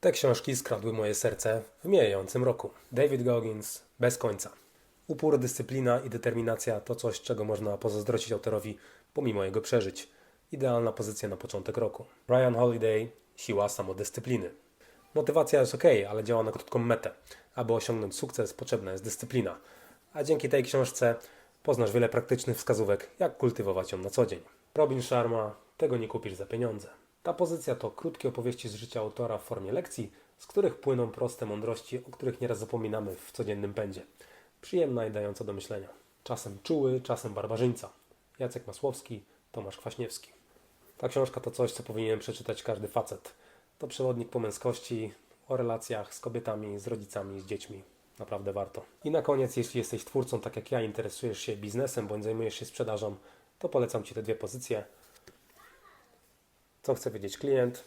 Te książki skradły moje serce w mijającym roku. David Goggins, bez końca. Upór, dyscyplina i determinacja to coś, czego można pozazdrościć autorowi pomimo jego przeżyć. Idealna pozycja na początek roku. Ryan Holiday, siła samodyscypliny. Motywacja jest ok, ale działa na krótką metę. Aby osiągnąć sukces, potrzebna jest dyscyplina. A dzięki tej książce poznasz wiele praktycznych wskazówek, jak kultywować ją na co dzień. Robin Sharma, tego nie kupisz za pieniądze. Ta pozycja to krótkie opowieści z życia autora w formie lekcji, z których płyną proste mądrości, o których nieraz zapominamy w codziennym pędzie. Przyjemna i dająca do myślenia. Czasem czuły, czasem barbarzyńca. Jacek Masłowski, Tomasz Kwaśniewski. Ta książka to coś, co powinien przeczytać każdy facet. To przewodnik po męskości, o relacjach z kobietami, z rodzicami, z dziećmi. Naprawdę warto. I na koniec, jeśli jesteś twórcą, tak jak ja, interesujesz się biznesem bądź zajmujesz się sprzedażą, to polecam Ci te dwie pozycje. Co chce wiedzieć klient